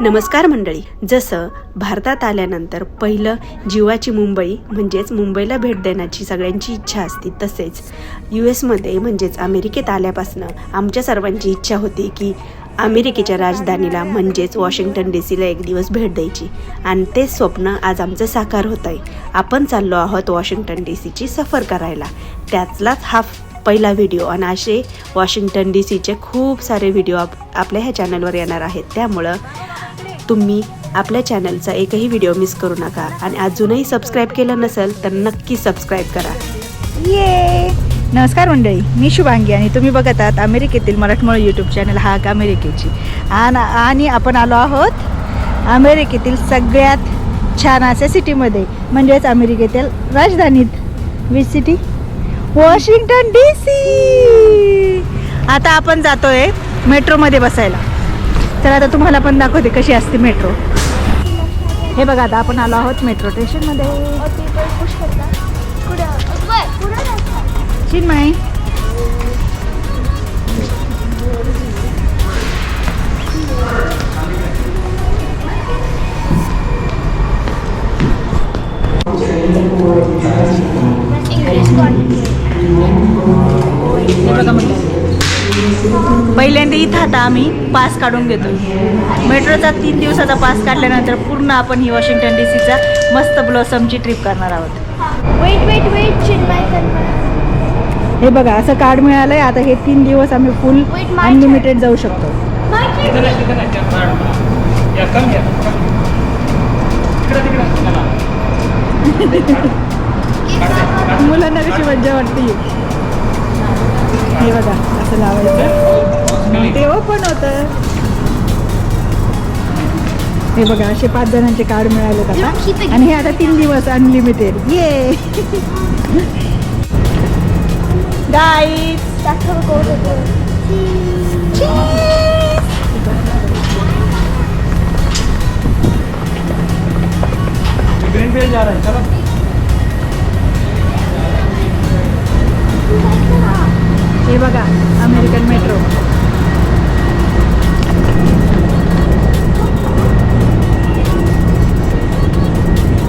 नमस्कार मंडळी. जसं भारतात आल्यानंतर पहिलं जीवाची मुंबई म्हणजेच मुंबईला भेट देण्याची सगळ्यांची इच्छा असते तसेच यू एसमध्ये म्हणजेच अमेरिकेत आल्यापासनं आमच्या सर्वांची इच्छा होती की अमेरिकेच्या राजधानीला म्हणजेच वॉशिंग्टन डी सीला एक दिवस भेट द्यायची. आणि ते स्वप्न आज आमचं साकार होत आहे आपण चाललो आहोत वॉशिंग्टन डी सीची सफर करायला. त्यातलाच हा पहिला व्हिडिओ आणि असे वॉशिंग्टन डी सीचे खूप सारे व्हिडिओ आप आपल्या ह्या चॅनलवर येणार आहेत. त्यामुळं तुम्ही आपल्या चॅनलचा एकही व्हिडिओ मिस करू नका. आणि अजूनही सबस्क्राईब केलं नसेल तर नक्की सबस्क्राईब करा. ये नमस्कार मंडळी मी शुभांगी आणि तुम्ही बघत आहात अमेरिकेतील मराठमोळ यूट्यूब चॅनल हाक अमेरिकेची. आणि आपण आलो आहोत अमेरिकेतील सगळ्यात छान अशा सिटीमध्ये म्हणजेच अमेरिकेतील राजधानीत. Which city Washington D C. आता आपण जातोय मेट्रोमध्ये बसायला. तर आता तुम्हाला पण दाखवते कशी असते मेट्रो. हे बघा आता आपण आलो आहोत मेट्रो स्टेशनमध्ये. चिन्मय. हे पहिल्यांदा इथं आता आम्ही पास काढून घेतो मेट्रोचा तीन दिवसाचा पास काढल्यानंतर पूर्ण आपण ही वॉशिंग्टन डी सीचा मस्त ब्लॉसमची ट्रिप करणार आहोत. हे बघा असं कार्ड मिळालंय. आता हे तीन दिवस आम्ही फुल अनलिमिटेड जाऊ शकतो. मुलांना कशी मज्जा वाटते? हे बघा असं लावायचं. ते ओपन होतं. हे बघा असे पाच जणांचे कार्ड मिळाले आता. आणि हे आता तीन दिवस अनलिमिटेड ये. ग्रीन फील्ड जा रहा है चलो. बघा अमेरिकन मेट्रो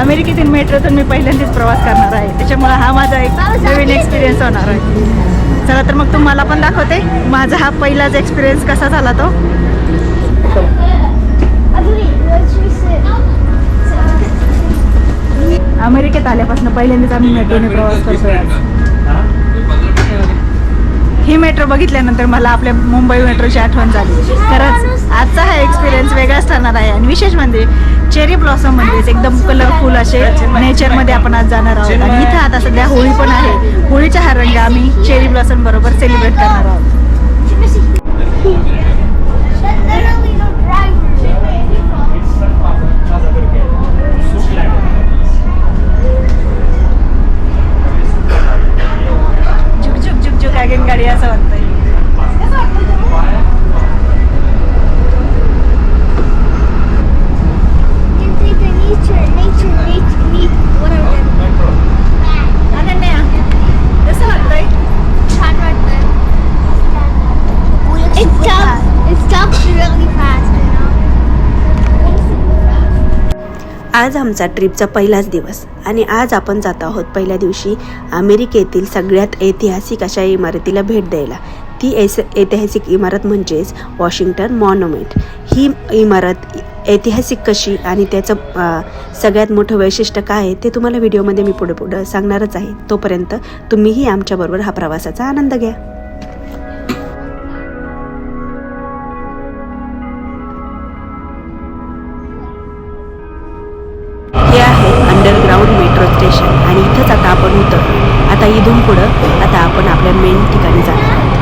अमेरिकेतील मेट्रोतून मी पहिल्यांदाच प्रवास करणार आहे. त्याच्यामुळे हा माझा एक नवीन एक्सपिरियन्स होणार आहे. चला तर मग तुम्हाला पण दाखवते. माझा हा पहिलाच एक्सपिरियन्स कसा झाला तो. अमेरिकेत आल्यापासून पहिल्यांदाच आम्ही मेट्रोने प्रवास करतोय. आज. ही मेट्रो बघितल्यानंतर मला आपल्या मुंबई मेट्रोची आठवण झाली. खरंच आजचा हा एक्सपिरियन्स वेगळाच ठरणार आहे आणि विशेष म्हणजे चेरी ब्लॉसम म्हणजेच एकदम कलरफुल असे नेचरमध्ये आपण आज जाणार आहोत. आणि इथं आता सध्या होळी पण आहे. होळीचा हा रंग आम्ही चेरी ब्लॉसम बरोबर सेलिब्रेट करणार आहोत. झुक झुक आगेन गाडी असं वाटतंय आमचा ट्रिपचा पहिलाच दिवस. आणि आज आपण जात आहोत पहिल्या दिवशी अमेरिकेतील सगळ्यात ऐतिहासिक अशा इमारतीला भेट द्यायला. ती ऐस ऐतिहासिक इमारत म्हणजेच वॉशिंग्टन मॉन्युमेंट. ही इमारत ऐतिहासिक कशी आणि त्याचं सगळ्यात मोठं वैशिष्ट्य काय आहे ते तुम्हाला व्हिडिओमध्ये मी पुढे पुढं सांगणारच आहे. तोपर्यंत तुम्हीही आमच्याबरोबर हा प्रवासाचा आनंद घ्या. स्टेशन. आणि इथंच आता आपण उतरलो. आता इथून पुढं आता आपण आपल्या मेन ठिकाणी जाणार आहोत.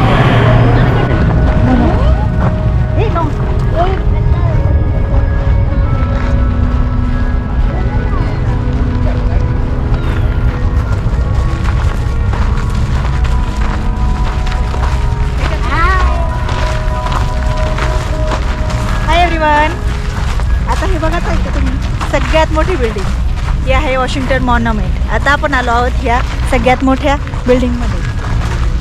हाय आता हे बघत आहे का तुम्ही? सगळ्यात मोठी बिल्डिंग ही आहे वॉशिंग्टन मॉन्युमेंट. आता आपण आलो आहोत ह्या सगळ्यात मोठ्या बिल्डिंगमध्ये.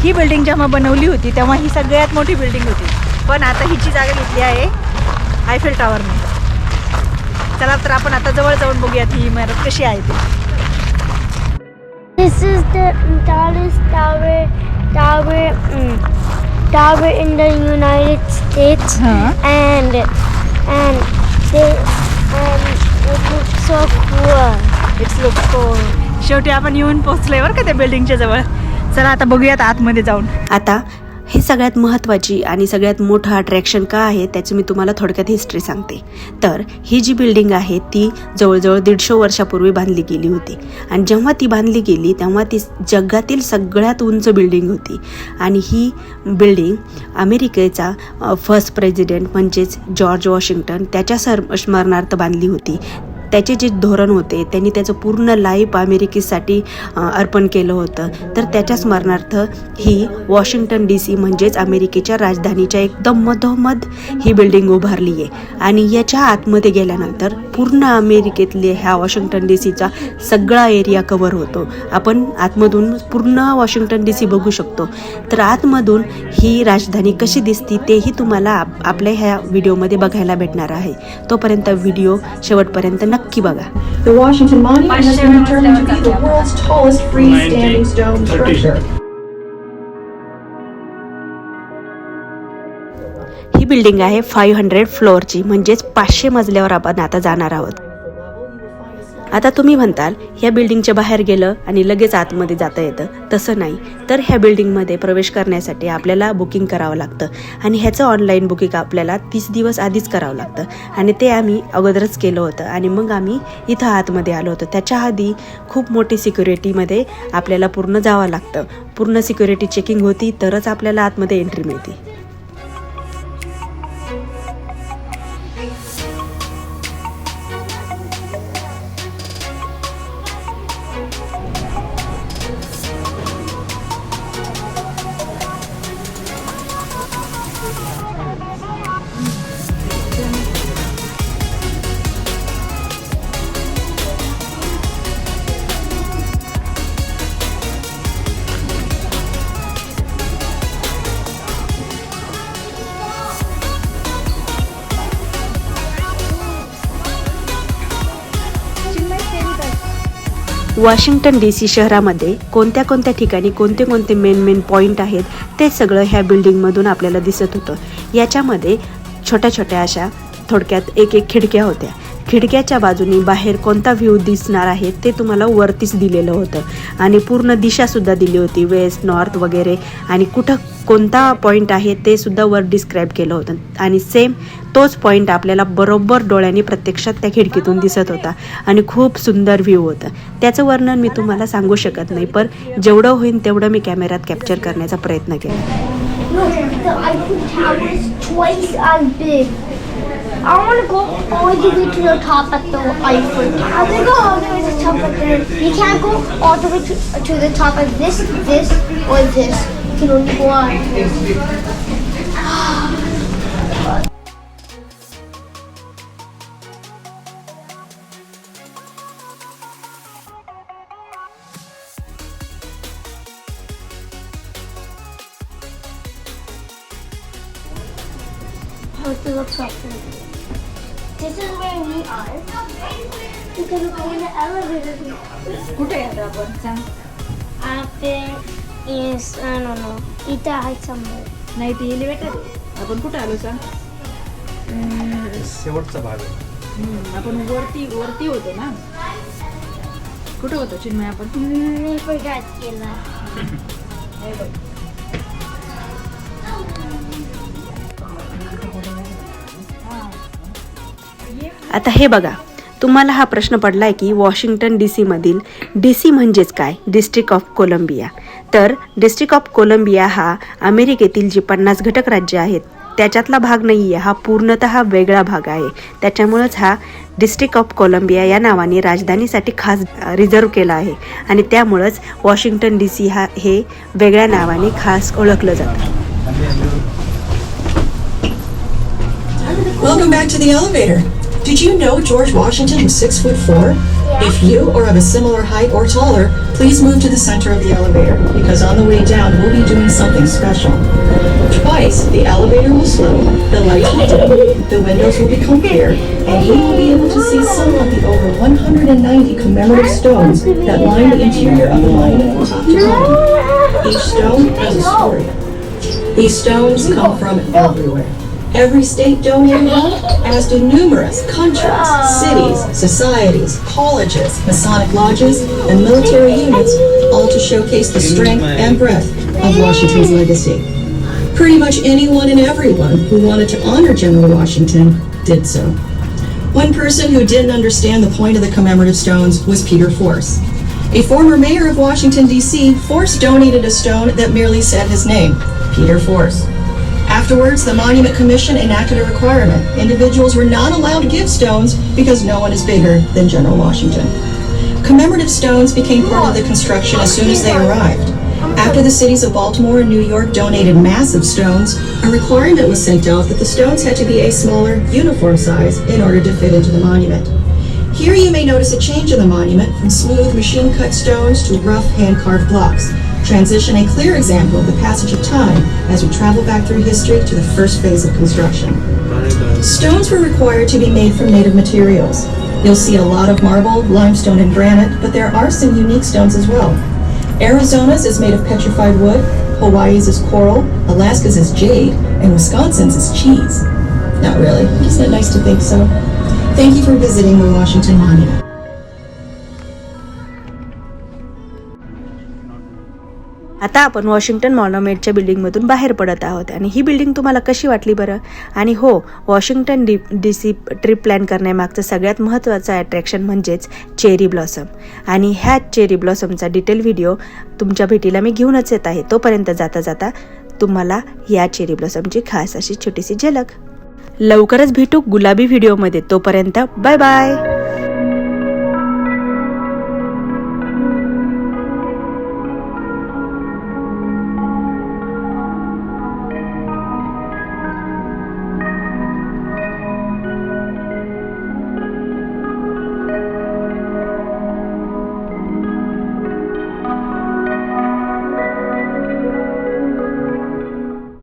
ही बिल्डिंग जेव्हा बनवली होती तेव्हा ही सगळ्यात मोठी बिल्डिंग होती. पण आता हिची जागा घेतली आहे आयफेल टॉवरने चला तर आपण आता जवळ जाऊन बघूयात ही इमारत कशी आहे ती. This is the tallest tower, tower, mm, tower in the United States, Huh. and and they and it looks so cool. It's look शेवटी आपण येऊन पोहोचलोय बरं का त्या बिल्डिंगच्या जवळ. चला आता बघूयात आतमध्ये जाऊन. आता हे सगळ्यात महत्त्वाची आणि सगळ्यात मोठं अट्रॅक्शन का आहे त्याची मी तुम्हाला थोडक्यात हिस्ट्री सांगते. तर ही जी बिल्डिंग आहे ती जवळजवळ दीडशे वर्षापूर्वी बांधली गेली होती. आणि जेव्हा ती बांधली गेली तेव्हा ती जगातील सगळ्यात उंच बिल्डिंग होती. आणि ही बिल्डिंग अमेरिकेचा फर्स्ट प्रेसिडेंट म्हणजेच जॉर्ज वॉशिंग्टन त्याच्या सर स्मरणार्थ बांधली होती. त्याचे जे धोरण होते त्यांनी त्याचं पूर्ण लाईफ अमेरिकेसाठी अर्पण केलं होतं. तर त्याच्या स्मरणार्थ ही वॉशिंग्टन डी सी म्हणजेच अमेरिकेच्या राजधानीच्या एकदम मधोमध ही बिल्डिंग उभारली आहे. आणि याच्या आतमध्ये गेल्यानंतर पूर्ण अमेरिकेतले ह्या वॉशिंग्टन डी सीचा सगळा एरिया कवर होतो. आपण आतमधून पूर्ण वॉशिंग्टन डी सी बघू शकतो. तर आतमधून ही राजधानी कशी दिसती तेही तुम्हाला आप- आपल्या ह्या व्हिडिओमध्ये बघायला भेटणार आहे. तोपर्यंत व्हिडिओ शेवटपर्यंत नक्की नक्की बघा. ही बिल्डिंग आहे फाईव्ह हंड्रेड फ्लोअरची म्हणजेच पाचशे मजल्यावर आपण आता जाणार आहोत. आता तुम्ही म्हणताल ह्या बिल्डिंगच्या बाहेर गेलं आणि लगेच आतमध्ये जाता येतं. तसं नाही. तर ह्या बिल्डिंगमध्ये प्रवेश करण्यासाठी आपल्याला बुकिंग करावं लागतं. आणि ह्याचं ऑनलाईन बुकिंग आपल्याला तीस दिवस आधीच करावं लागतं. आणि ते आम्ही अगोदरच केलं होतं. आणि मग आम्ही इथं आतमध्ये आलो होतो. त्याच्या आधी खूप मोठी सिक्युरिटीमध्ये आपल्याला पूर्ण जावं लागतं. पूर्ण सिक्युरिटी चेकिंग होती तरच आपल्याला आतमध्ये एंट्री मिळते. वॉशिंग्टन डी सी शहरामध्ये कोणत्या कोणत्या ठिकाणी कोणते कोणते मेन मेन पॉईंट आहेत ते सगळं ह्या बिल्डिंगमधून आपल्याला दिसत होतं. याच्यामध्ये छोट्या छोट्या अशा थोडक्यात एक एक खिडक्या होत्या. खिडक्याच्या बाजूनी बाहेर कोणता व्ह्यू दिसणार आहे ते तुम्हाला वरतीच दिलेलं होतं. आणि पूर्ण दिशासुद्धा दिली होती वेस्ट नॉर्थ वगैरे. आणि कुठं कोणता पॉईंट आहे ते सुद्धा वर डिस्क्राईब केलं होतं. आणि सेम तोच पॉईंट आपल्याला बरोबर डोळ्यांनी प्रत्यक्षात त्या खिडकीतून दिसत होता. आणि खूप सुंदर व्ह्यू होतं. त्याचं वर्णन मी तुम्हाला सांगू शकत नाही पण जेवढं होईल तेवढं मी कॅमेऱ्यात कॅप्चर करण्याचा प्रयत्न केला. I want to go all the way to the top at the Eiffel Tower. I'm gonna go all the way to the top at the. You can't go all the way to, to the top of this, this, or this. You can only go on this. How to look up This is where we are. You can go in the elevator. कुठे आहे आता आपण सांग Up there is, I don't know, इथं आहे somewhere. नाही ती elevator आपण कुठे आलो सांग शेवटचा भाग आहे हम्म, आपण वरती वरती होतो ना कुठे होतो चिन्मय आपण Hmm, I forgot केला. हे बघ. आता हे बघा तुम्हाला हा प्रश्न पडलाय की वॉशिंग्टन डी सीमधील डी सी म्हणजेच काय? डिस्ट्रिक्ट ऑफ कोलंबिया तर डिस्ट्रिक्ट ऑफ कोलंबिया हा अमेरिकेतील जी पन्नास घटक राज्य आहेत त्याच्यातला भाग नाही आहे हा पूर्णतः वेगळा भाग आहे. त्याच्यामुळंच हा डिस्ट्रिक्ट ऑफ कोलंबिया या नावाने राजधानीसाठी खास रिझर्व केला आहे. आणि त्यामुळंच वॉशिंग्टन डी सी हा हे वेगळ्या नावाने खास ओळखलं जातं. Welcome back to the elevator. Did you know George Washington was six foot four? If you are of a similar height or taller, please move to the center of the elevator because on the way down we'll be doing something special. Twice, the elevator will slow, the lights will dim, the windows will become clear, and you will be able to see some of the over 190 commemorative stones that line the interior of the monument top to bottom. Each stone has a story. These stones come from everywhere. Every state donated one, as do numerous countries, cities, societies, colleges, Masonic lodges, and military units, all to showcase the strength and breadth of Washington's legacy. Pretty much anyone and everyone who wanted to honor General Washington did so. One person who didn't understand the point of the commemorative stones was Peter Force. A former mayor of Washington, D.C., Force donated a stone that merely said his name, Peter Force. Afterwards, the Monument Commission enacted a requirement. Individuals were not allowed to give stones because no one is bigger than General Washington. Commemorative stones became part of the construction as soon as they arrived. After the cities of Baltimore and New York donated massive stones, a requirement was sent out that the stones had to be a smaller, uniform size in order to fit into the monument. Here you may notice a change in the monument from smooth machine-cut stones to rough hand-carved blocks. Transition a clear example of the passage of time as we travel back through history to the first phase of construction. Stones were required to be made from native materials. You'll see a lot of marble, limestone, and granite, but there are some unique stones as well. Arizona's is made of petrified wood, Hawaii's is coral, Alaska's is jade, and Wisconsin's is cheese. Not really, isn't it nice to think so? Thank you for visiting the Washington Monument. आता आपण Washington मॉन्युमेंटच्या बिल्डिंगमधून बाहेर पडत आहोत. आणि ही building तुम्हाला कशी वाटली बरं? आणि हो Washington D D C trip plan करण्यामागचं सगळ्यात महत्त्वाचं अट्रॅक्शन म्हणजेच चेरी ब्लॉसम. आणि ह्या चेरी ब्लॉसमचा डिटेल व्हिडिओ तुमच्या भेटीला मी घेऊनच येत आहे. तोपर्यंत जाता जाता तुम्हाला या चेरी ब्लॉसमची खास अशी छोटीशी झलक. लवकरच भेटू गुलाबी व्हिडिओमध्ये तोपर्यंत बाय बाय